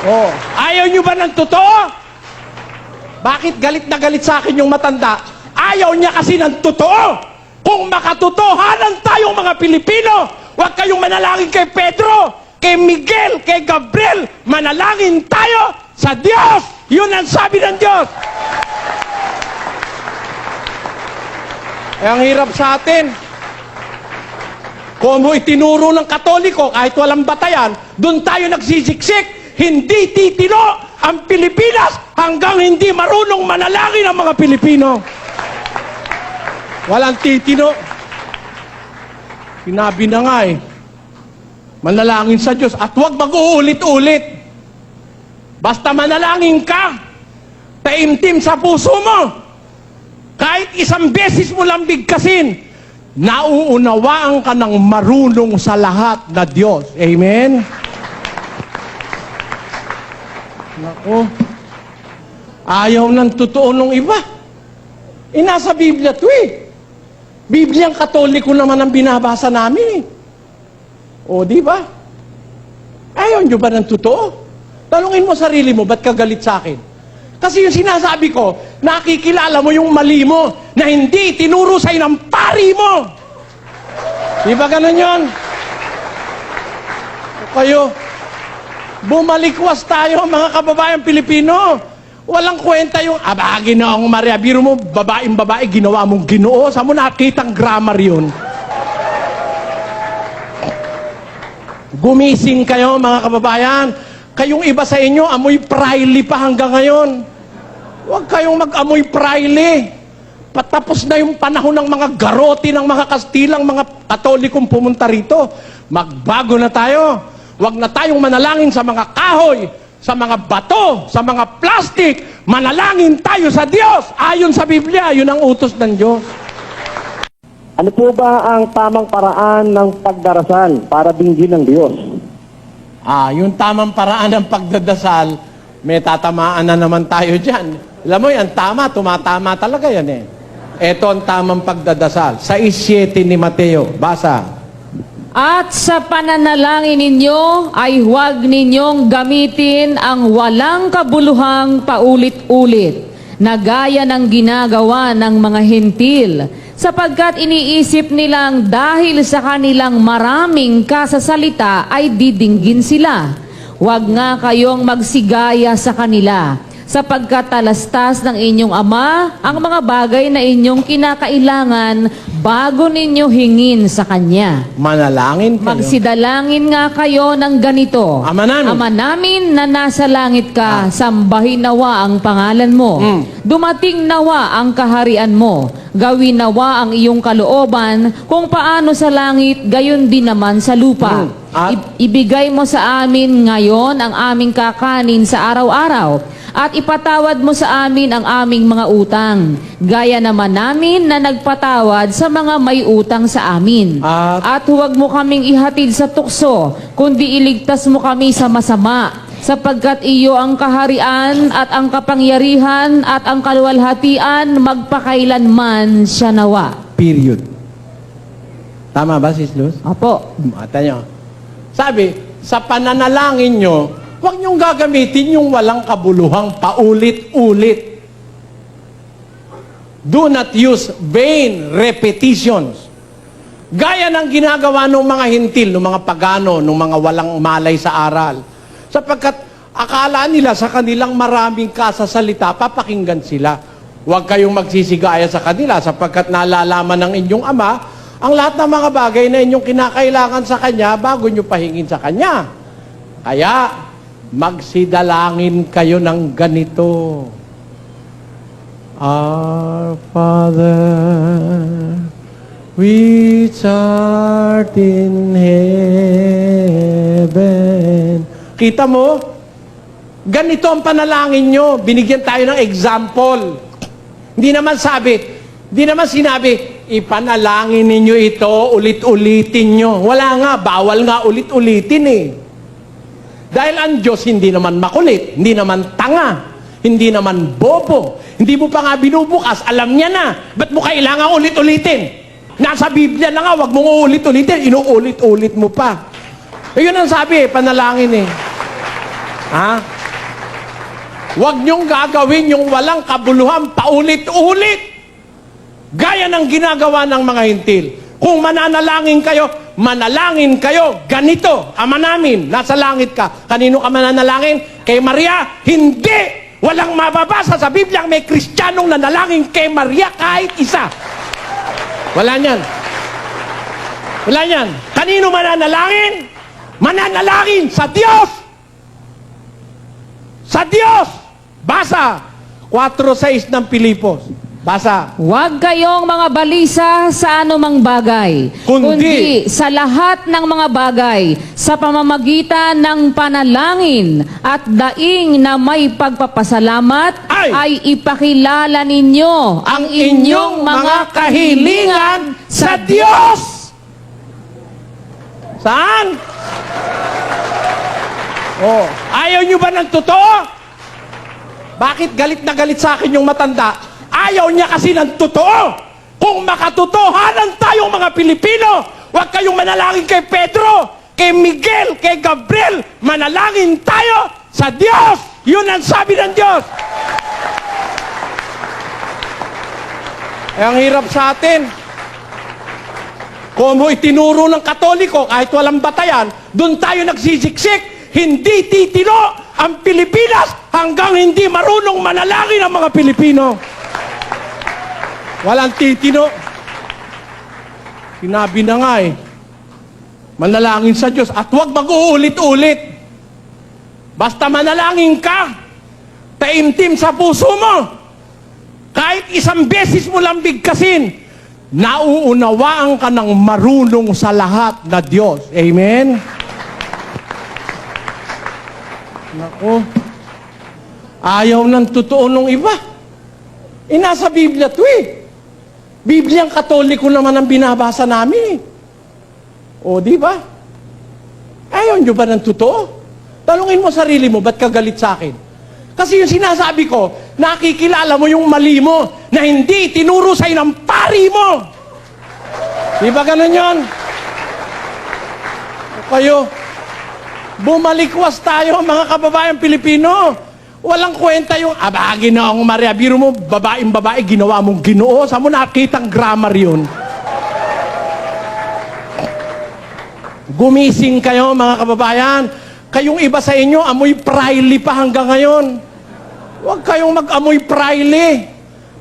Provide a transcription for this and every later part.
Oh, ayaw nyo ba ng totoo? Bakit galit na galit sa akin yung matanda? Ayaw niya kasi ng totoo. Kung makatotohanan tayong mga Pilipino, huwag kayong manalangin kay Pedro, kay Miguel, kay Gabriel. Manalangin tayo sa Diyos. Yun ang sabi ng Diyos. Eh, ang hirap sa atin. Kung mo itinuro ng katoliko, kahit walang batayan, doon tayo nagsisiksik. Hindi titino ang Pilipinas hanggang hindi marunong manalangin ang mga Pilipino. Walang titino. Sinabi na nga eh, manalangin sa Diyos at huwag mag-uulit-ulit. Basta manalangin ka, taimtim sa puso mo. Kahit isang beses mo lang bigkasin, nauunawaan ka ng marunong sa lahat na Diyos. Amen? Nako. Ayaw ng totoo nung iba. Eh, nasa Biblia to eh. Bibliang katoliko naman ang binabasa namin eh. O, di ba? Ayaw nyo ba ng totoo? Talungin mo sarili mo, ba't ka galit sa akin? Kasi yung sinasabi ko, nakikilala mo yung mali mo na hindi tinuro sa'yo ng pari mo. Di ba ganun yun? O kayo, bumalikwas tayo mga kababayan Pilipino. Walang kwenta yung, aba, ginoong Maria, biro mo, babaeng babae, ginawa mong ginoo. Saan mo nakitang grammar yun? Gumising kayo mga kababayan. Kayong iba sa inyo, amoy praili pa hanggang ngayon. Huwag kayong mag-amoy praili. Patapos na yung panahon ng mga garoti ng mga Kastilang, mga katolikong pumunta rito. Magbago na tayo. Huwag na tayong manalangin sa mga kahoy, sa mga bato, sa mga plastic. Manalangin tayo sa Diyos. Ayon sa Biblia, yun ang utos ng Diyos. Ano po ba ang tamang paraan ng pagdarasal para dinggin ng Diyos? Ah, yung tamang paraan ng pagdadasal, may tatamaan na naman tayo dyan. Alam mo yan, tama, tumatama talaga yan eh. Ito ang tamang pagdadasal. Sa 7 ni Mateo, basa. At sa pananalangin ninyo ay huwag ninyong gamitin ang walang kabuluhang paulit-ulit na gaya ng ginagawa ng mga hentil sapagkat iniisip nilang dahil sa kanilang maraming kasasalita ay didinggin sila. Huwag nga kayong magsigaya sa kanila sapagkat talastas ng inyong ama ang mga bagay na inyong kinakailangan bago ninyo hingin sa Kanya. Manalangin kayo. Magsidalangin nga kayo ng ganito. Ama namin. Ama namin na nasa langit ka, sambahin nawa ang pangalan mo. Mm. Dumating nawa ang kaharian mo. Gawin nawa ang iyong kalooban kung paano sa langit, gayon din naman sa lupa. Mm. At- I- ibigay mo sa amin ngayon ang aming kakanin sa araw-araw at ipatawad mo sa amin ang aming mga utang. Gaya naman namin na nagpatawad sa mga may utang sa amin. At- At huwag mo kaming ihatid sa tukso, kundi iligtas mo kami sa masama. Sapagkat iyo ang kaharian at ang kapangyarihan at ang kaluwalhatian magpakailanman siya nawa. Period. Tama ba, Sis Luz? Apo. Mata nyo. Sabi, sa pananalangin nyo, huwag nyong gagamitin yung walang kabuluhang paulit-ulit. Do not use vain repetitions. Gaya ng ginagawa ng mga hintil, ng mga pagano, ng mga walang malay sa aral. Sapagkat akala nila sa kanilang maraming kasasalita, papakinggan sila. Huwag kayong magsisigaya sa kanila sapagkat nalalaman ng inyong ama ang lahat ng mga bagay na inyong kinakailangan sa kanya bago nyo pahingin sa kanya. Kaya, magsidalangin kayo ng ganito. Our Father, which art in heaven. Kita mo? Ganito ang panalangin nyo. Binigyan tayo ng example. Hindi naman sabi, hindi naman sinabi, ipanalangin ninyo ito, ulit-ulitin nyo. Wala nga, bawal nga ulit-ulitin eh. Dahil ang Diyos hindi naman makulit, hindi naman tanga, hindi naman bobo, hindi mo pa nga binubukas, alam niya na. Ba't mo kailangan ulit-ulitin? Nasa Biblia na nga, wag mong ulit-ulitin, inuulit-ulit mo pa. Eh, yun ang sabi eh, panalangin eh. Ha? Huwag niyong gagawin yung walang kabuluhan paulit-ulit. Gaya ng ginagawa ng mga hintil. Kung mananalangin kayo, manalangin kayo. Ganito, Ama namin, nasa langit ka. Kanino ka mananalangin? Kay Maria? Hindi! Walang mababasa sa Biblia may kristyanong nanalangin kay Maria kahit isa. Wala niyan. Wala niyan. Kanino mananalangin? Mananalangin sa Diyos! Sa Diyos! Basa! 4.6 ng Pilipos. Basa. Huwag kayong mga balisa sa anumang bagay, Kundi- sa lahat ng mga bagay, sa pamamagitan ng panalangin at daing na may pagpapasalamat, Ay! ay, ipakilala ninyo ang inyong mga kahilingan sa Diyos. Saan? Oh, ayaw nyo ba ng totoo? Bakit galit na galit sa akin yung matanda? Ayaw niya kasi ng totoo. Kung makatotohanan tayong mga Pilipino, huwag kayong manalangin kay Pedro, kay Miguel, kay Gabriel. Manalangin tayo sa Diyos. Yun ang sabi ng Diyos. Eh, ang hirap sa atin. Kung itinuro ng katoliko, kahit walang batayan, doon tayo nagsisiksik. Hindi titino ang Pilipinas hanggang hindi marunong manalangin ang mga Pilipino. Walang titino. Sinabi na nga eh, manalangin sa Diyos at huwag mag-uulit-ulit. Basta manalangin ka, taimtim sa puso mo. Kahit isang beses mo lang bigkasin, nauunawaan ka ng marunong sa lahat na Diyos. Amen? Nako, ayaw ng totoo nung iba. Eh, nasa Biblia to eh. Bibliang katoliko naman ang binabasa namin eh. O, di ba? Ayaw nyo ba ng totoo? Talungin mo sarili mo, ba't ka galit sa akin? Kasi yung sinasabi ko, nakikilala mo yung mali mo na hindi tinuro sa'yo ng pari mo. Di ba ganun yun? O kayo, bumalikwas tayo mga kababayan Pilipino. Walang kwenta yung, aba, ginoong Maria, biro mo, babaeng babae, ginawa mong ginoo. Saan mo nakitang grammar yun? Gumising kayo mga kababayan. Kayong iba sa inyo, amoy praili pa hanggang ngayon. Huwag kayong mag-amoy praili.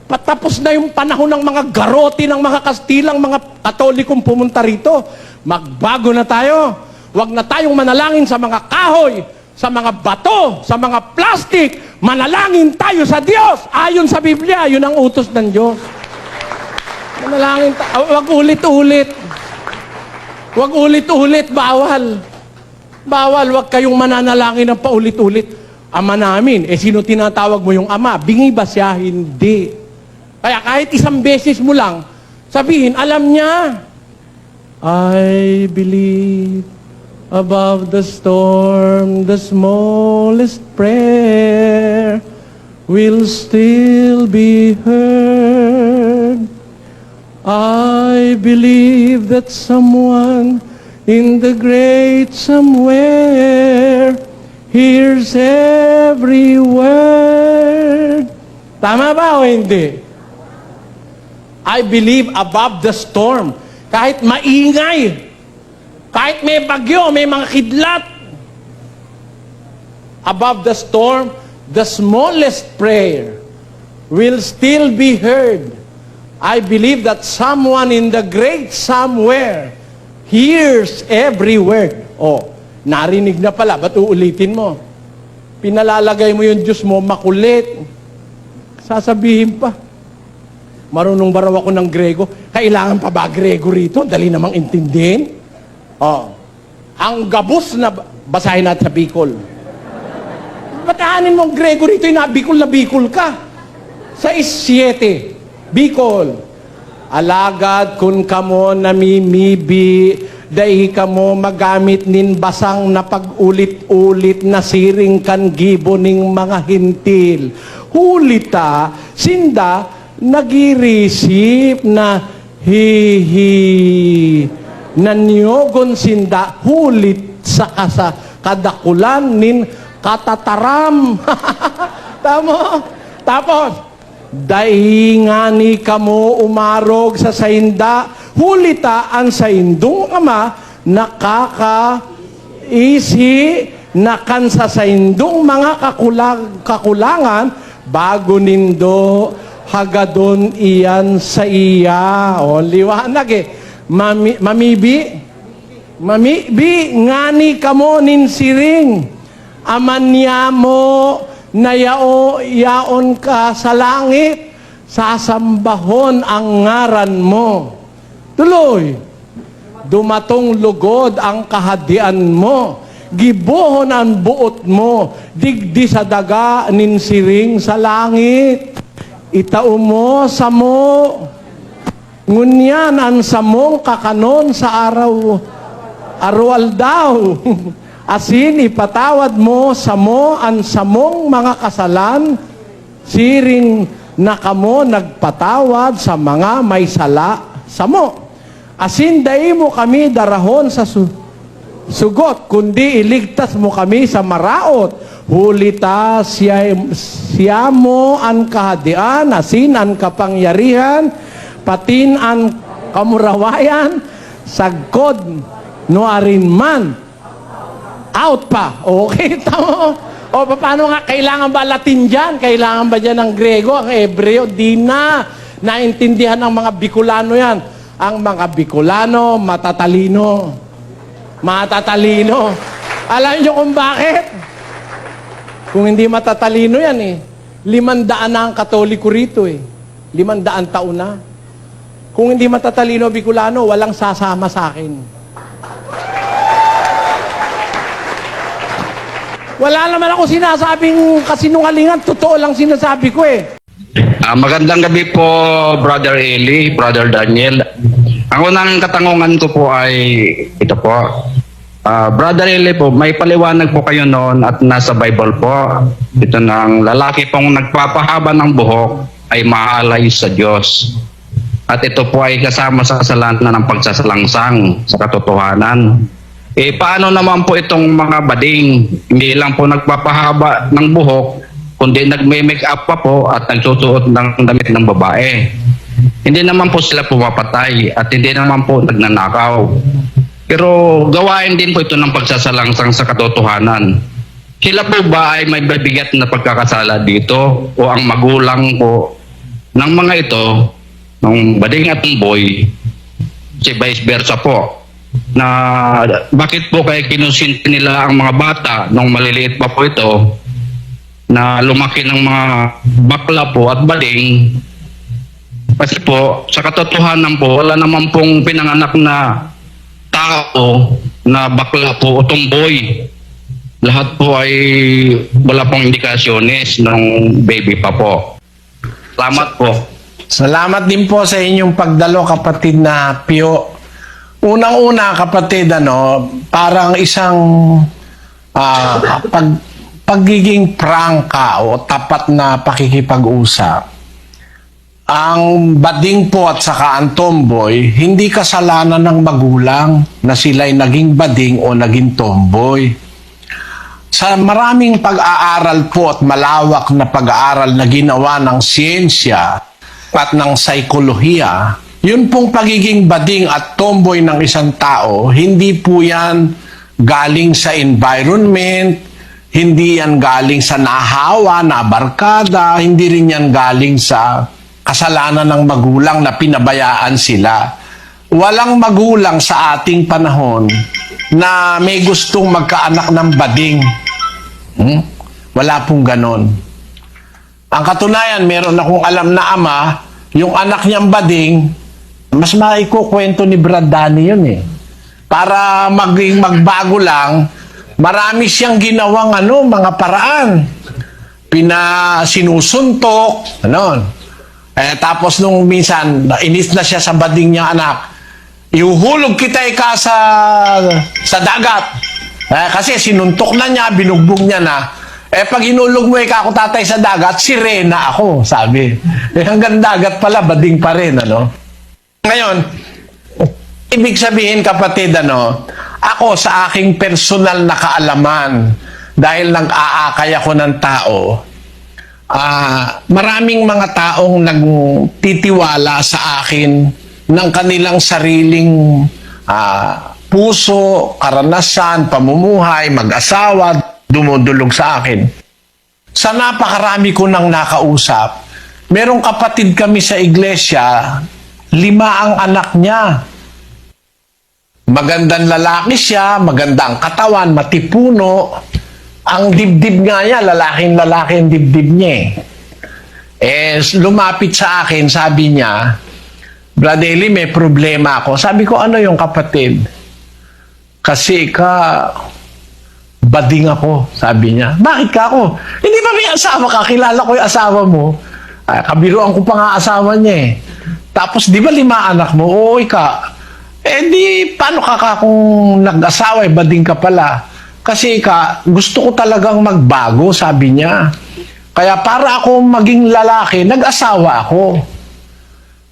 Patapos na yung panahon ng mga garote ng mga Kastilang, mga Katolikong pumunta rito. Magbago na tayo. Huwag na tayong manalangin sa mga kahoy, sa mga bato, sa mga plastic. Manalangin tayo sa Diyos. Ayon sa Biblia, yun ang utos ng Diyos. Manalangin tayo. Huwag ulit-ulit. Huwag ulit-ulit, bawal. Bawal, huwag kayong mananalangin ng paulit-ulit. Ama namin, eh sino tinatawag mo yung ama? Bingi ba siya? Hindi. Kaya kahit isang beses mo lang, sabihin, alam niya. I believe above the storm, the smallest prayer will still be heard. I believe that someone in the great somewhere hears every word. Tama ba o hindi? I believe above the storm. Kahit maingay, kahit may bagyo, may mga kidlat, above the storm, the smallest prayer will still be heard. I believe that someone in the great somewhere hears every word. Oh, narinig na pala, ba't uulitin mo? Pinalalagay mo yung Diyos mo, makulit. Sasabihin pa, marunong ba raw ako ng Grego? Kailangan pa ba Grego rito? Dali namang intindihin. Oh, ang gabos na, basahin natin sa Bicol. Bataanin mo ang Grego rito, yung nabikol na bikol ka. Sa is-7, Bicol. Alagad kun kamo namimibi, dahi kamo magamit nin basang na pag-ulit-ulit na siring kan gibo ning mga hintil. Hulita, sinda, nagirisip na hihi nanyogon sinda hulit sa kasa kadakulan nin katataram. Tamo? Tapos, daingani kamo umarog sa sainda, hulita ang saindong ama, nakaka isi nakan sa saindong mga kakulang, kakulangan, bago nindo hagadon iyan sa iya. O, liwanag eh. Mami, mamibi, mamibi, ngani kamo nin siring. Amanya mo na yao, yaon ka sa langit, sasambahon ang ngaran mo. Tuloy, dumatong lugod ang kahadian mo. Gibohon ang buot mo, digdi sa daga nin siring sa langit. Itao mo sa mo, ngunyan ang samong kakanon sa araw, arwal daw. Asin ipatawad mo sa mo ang samong mga kasalan, siring na kamo nagpatawad sa mga may sala sa mo. Asin dai mo kami darahon sa su- sugot, kundi iligtas mo kami sa maraot. Hulita siya, siya mo ang kahadian, asin ang kapangyarihan, patin ang kamurawayan, sagkod no arin man. Out pa. Okay, tamo. O paano nga, kailangan ba Latin dyan? Kailangan ba dyan ng Grego, ang Hebreo? Di na. Naintindihan ng mga Bicolano yan. Ang mga Bicolano, matatalino. Matatalino. Alam niyo kung bakit? Kung hindi matatalino yan eh. Limandaan na ang katoliko rito eh. Limandaan taon na. Kung hindi matatalino Bicolano, walang sasama sa akin. Wala naman ako sinasabing kasinungalingan. Totoo lang sinasabi ko eh. Ah, magandang gabi po, Brother Eli, Brother Daniel. Ang unang katanungan ko po ay ito po. Ah, Brother Eli po, may paliwanag po kayo noon at nasa Bible po. Ito ng lalaki pong nagpapahaba ng buhok ay maalay sa Diyos. At ito po ay kasama sa kasalanan ng pagsasalangsang sa katotohanan. Eh, paano naman po itong mga bading? Hindi lang po nagpapahaba ng buhok, kundi nagme-make up pa po at nagsusuot ng damit ng babae. Hindi naman po sila pumapatay at hindi naman po nagnanakaw. Pero gawain din po ito ng pagsasalangsang sa katotohanan. Sila po ba ay may bibigat na pagkakasala dito o ang magulang po ng mga ito, ng bading at boy, si vice versa po, na bakit po kaya kinusinti nila ang mga bata nung maliliit pa po ito na lumaki ng mga bakla po at bading? Kasi po sa katotohanan po wala naman pong pinanganak na tao na bakla po o tomboy lahat po ay wala pong indikasyones ng baby pa po. Salamat po Salamat din po sa inyong pagdalo kapatid na Pio. Unang-una kapatid ano, parang isang ah, pag, pagiging prangka o tapat na pakikipag-usap. Ang bading po at saka ang tomboy, hindi kasalanan ng magulang na sila'y naging bading o naging tomboy. Sa maraming pag-aaral po at malawak na pag-aaral na ginawa ng siyensya at ng saikolohiya, yun pong pagiging bading at tomboy ng isang tao, hindi po yan galing sa environment, hindi yan galing sa nahawa, na barkada, hindi rin yan galing sa kasalanan ng magulang na pinabayaan sila. Walang magulang sa ating panahon na may gustong magkaanak ng bading. Hmm? Wala pong ganon. Ang katunayan, meron akong alam na ama, yung anak niyang bading, mas maikukwento ni Brad Danny yun eh. Para maging magbago lang, marami siyang ginawang ano, mga paraan. Pina sinusuntok. Eh, tapos nung minsan, inis na siya sa bading niya anak, ihuhulog kita ika sa, sa dagat. Eh, kasi sinuntok na niya, binugbog niya na. Eh, pag hinulog mo ika ako tatay sa dagat, sirena ako, sabi. Eh, hanggang dagat pala, bading pa rin, ano. Ngayon, ibig sabihin kapatid, ano, ako sa aking personal na kaalaman, dahil nag-aakay ako ng tao, ah, maraming mga taong nagtitiwala sa akin ng kanilang sariling ah, puso, karanasan, pamumuhay, mag-asawa, dumudulog sa akin. Sa napakarami ko nang nakausap, merong kapatid kami sa iglesia, lima ang anak niya. Magandang lalaki siya, magandang katawan, matipuno. Ang dibdib nga niya, lalaking lalaki ang dibdib niya eh. Eh, lumapit sa akin, sabi niya, Brad Eli, may problema ako. Sabi ko, ano yung kapatid? Kasi ka, bading ako, sabi niya. Bakit ka ako? Hindi ba may asawa ka? Kilala ko yung asawa mo. Ah, kabiruan ko pa nga asawa niya eh. Tapos, di ba lima anak mo? Oo, ka. Eh di, paano ka ka kung nag-asawa, eh, bading ka pala? Kasi ka, gusto ko talagang magbago, sabi niya. Kaya para ako maging lalaki, nag-asawa ako.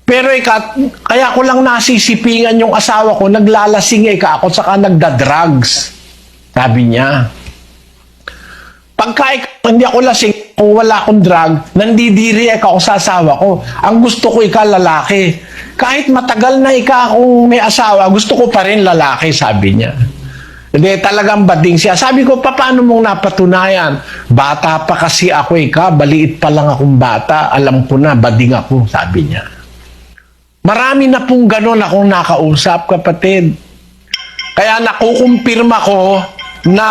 Pero ika, kaya ko lang nasisipingan yung asawa ko, naglalasing ika ako, saka nagda-drugs. Sabi niya. Pagka hindi ako lasing, kung wala akong drug, nandidiri ako sa asawa ko. Ang gusto ko ika lalaki. Kahit matagal na ika akong may asawa, gusto ko pa rin lalaki, sabi niya. Hindi, talagang bading siya. Sabi ko, "Pa, paano mong napatunayan? Bata pa kasi ako ika, baliit pa lang akong bata. Alam ko na, bading ako, sabi niya. Marami na pong ganun akong nakausap, kapatid. Kaya nakukumpirma ko na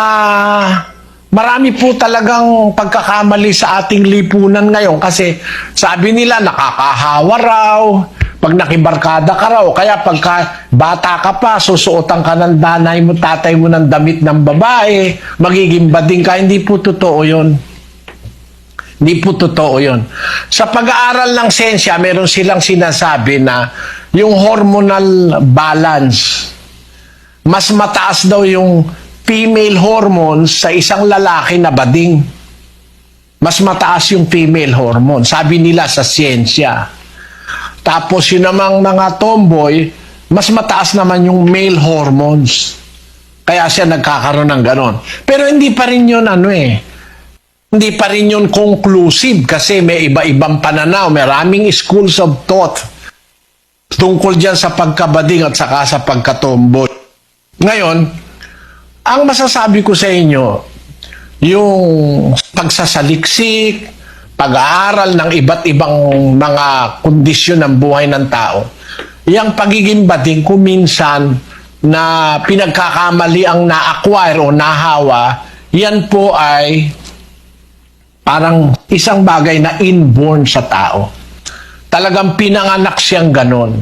marami po talagang pagkakamali sa ating lipunan ngayon kasi sabi nila nakakahawa raw, pag nakibarkada ka raw, kaya pagka bata ka pa, susuotan ka ng danay mo, tatay mo ng damit ng babae, magiging bading ka, hindi po totoo yun. Hindi po totoo yun. Sa pag-aaral ng sensya, meron silang sinasabi na yung hormonal balance, mas mataas daw yung female hormones sa isang lalaki na bading. Mas mataas yung female hormone. Sabi nila sa siyensya. Tapos yun namang mga tomboy, mas mataas naman yung male hormones. Kaya siya nagkakaroon ng ganon. Pero hindi pa rin yun ano eh. Hindi pa rin yun conclusive kasi may iba-ibang pananaw. Maraming schools of thought tungkol dyan sa pagkabading at saka sa pagkatomboy. Ngayon, ang masasabi ko sa inyo, yung pagsasaliksik, pag-aaral ng iba't ibang mga kondisyon ng buhay ng tao, yung pagiging bading kung minsan na pinagkakamali ang na-acquire o nahawa, yan po ay parang isang bagay na inborn sa tao. Talagang pinanganak siyang ganon.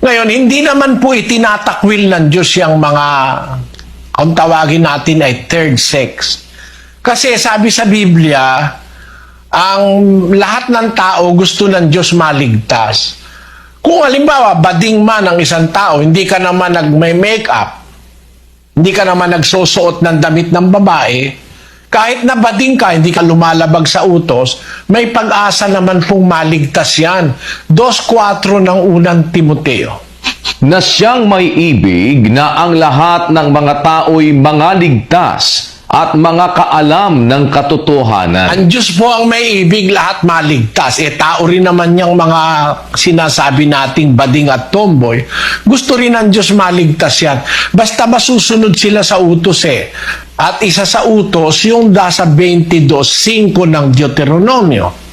Ngayon, hindi naman po itinatakwil ng Diyos yung mga, kung tawagin natin ay third sex. Kasi sabi sa Biblia, ang lahat ng tao gusto ng Diyos maligtas. Kung halimbawa, bading man ang isang tao, hindi ka naman nag-make-up, hindi ka naman nagsusuot ng damit ng babae, kahit na bading ka, hindi ka lumalabag sa utos, may pag-asa naman pong maligtas yan. 2.4 ng unang Timoteo. Na siyang may ibig na ang lahat ng mga tao'y mga ligtas at mga kaalam ng katotohanan. Ang Diyos po ang may ibig, lahat maligtas. E tao rin naman yung mga sinasabi nating bading at tomboy. Gusto rin ng Diyos maligtas yan. Basta masusunod sila sa utos eh. At isa sa utos, yung nasa 22.5 ng Deuteronomio.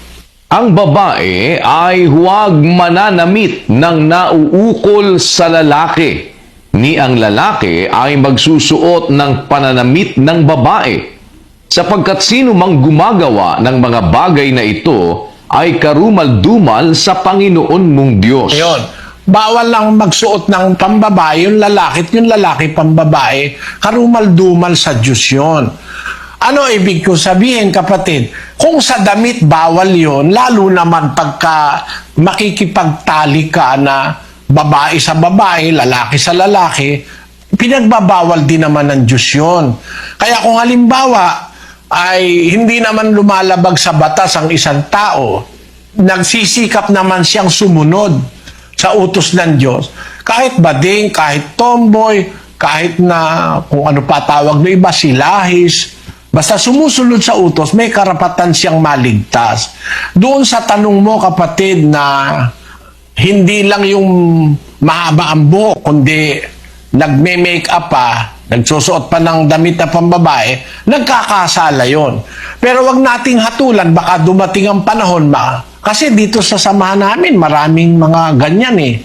Ang babae ay huwag mananamit ng nauukol sa lalaki, ni ang lalaki ay magsusuot ng pananamit ng babae. Sapagkat sino mang gumagawa ng mga bagay na ito ay karumal-dumal sa Panginoon mong Diyos. Ayun. Bawal lang magsuot ng pambabae, yung lalaki at yung lalaki pambabae, karumal-dumal sa Diyos yun. Ano ibig ko sabihin, kapatid? Kung sa damit bawal yon, lalo naman pagka makikipagtali ka na babae sa babae, lalaki sa lalaki, pinagbabawal din naman ng Diyos yun. Kaya kung halimbawa ay hindi naman lumalabag sa batas ang isang tao, nagsisikap naman siyang sumunod sa utos ng Diyos, kahit bading, kahit tomboy, kahit na kung ano pa tawag ng iba, silahis, Basta sumusunod sa utos, may karapatan siyang maligtas. Doon sa tanong mo, kapatid, na hindi lang yung mahaba ang buhok, kundi nagme-make up pa, nagsusuot pa ng damit na pambabae, nagkakasala yon. Pero wag nating hatulan, baka dumating ang panahon ma. Kasi dito sa samahan namin, maraming mga ganyan eh.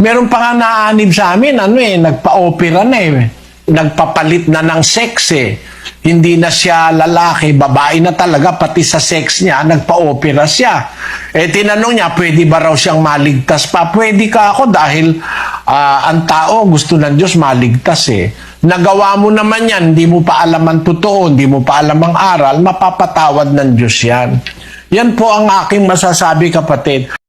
Meron pa nga naanib sa amin, ano eh, nagpa-opera na eh. Nagpapalit na ng sex eh. Hindi na siya lalaki, babae na talaga, pati sa sex niya, nagpa-opera siya. Eh, tinanong niya, pwede ba raw siyang maligtas pa? Pwede ka ako dahil ah, ang tao gusto ng Diyos maligtas eh. Nagawa mo naman yan, hindi mo pa alam ang totoo, hindi mo pa alam ang aral, mapapatawad ng Diyos yan. Yan po ang aking masasabi kapatid.